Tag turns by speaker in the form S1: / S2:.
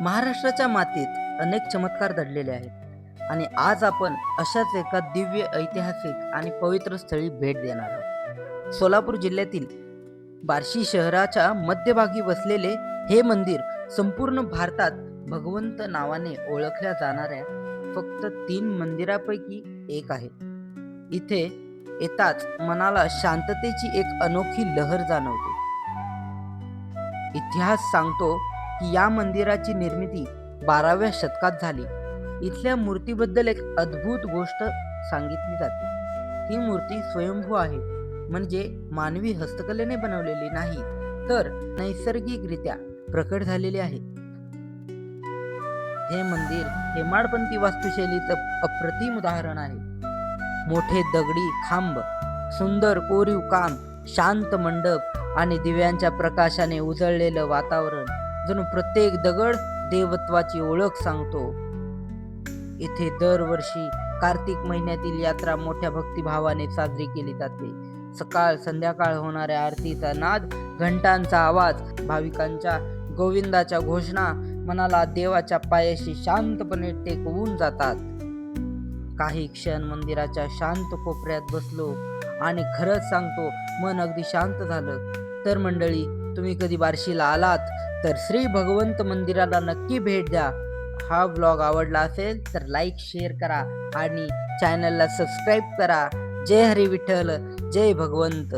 S1: महाराष्ट्राच्या मातीत अनेक चमत्कार दडलेले आहेत. आणि आज आपण अशाच एका दिव्य ऐतिहासिक आणि पवित्र स्थळी भेट देणार आहोत. सोलापूर जिल्ह्यातील बार्शी शहराच्या मध्यभागी वसलेले हे मंदिर संपूर्ण भारतात भगवंत नावाने ओळखल्या जाणाऱ्या फक्त तीन मंदिरापैकी एक आहे. इथे येताच मनाला शांततेची एक अनोखी लहर जाणवते. इतिहास सांगतो की या मंदिराची निर्मिती बाराव्या शतकात झाली. इथल्या मूर्तीबद्दल एक अद्भुत गोष्ट सांगितली जाते. ही मूर्ती स्वयंभू आहे. म्हणजे मानवी हस्तकलेने बनवलेली नाही तर नैसर्गिकरित्या प्रकट झालेली आहे. हे मंदिर हेमाडपंथी वास्तुशैलीचं अप्रतिम उदाहरण आहे. मोठे दगडी खांब सुंदर कोरीव काम शांत मंडप आणि दिव्यांच्या प्रकाशाने उजळलेलं वातावरण जणू प्रत्येक दगड देवत्वाची ओळख सांगतो. इथे दरवर्षी कार्तिक महिन्यातील यात्रा मोठ्या भक्तिभावाने साजरी केली जाते. सकाळ संध्याकाळ होणाऱ्या आरतीचा नाद घंटांचा आवाज भाविकांच्या गोविंदाच्या घोषणा मनाला देवाच्या पायाशी शांतपणे टेकवून जातात. काही क्षण मंदिराच्या शांत कोपऱ्यात बसलो आणि खरंच सांगतो मन अगदी शांत झालं. तर मंडळी तुम्ही कधी बार्शीला आलात? तर श्री भगवंत मंदिराला नक्की भेट द्या. हा ब्लॉग आवडला असेल तर लाईक शेअर करा आणि चॅनलला सबस्क्राईब करा. जय हरी विठ्ठल जय भगवंत.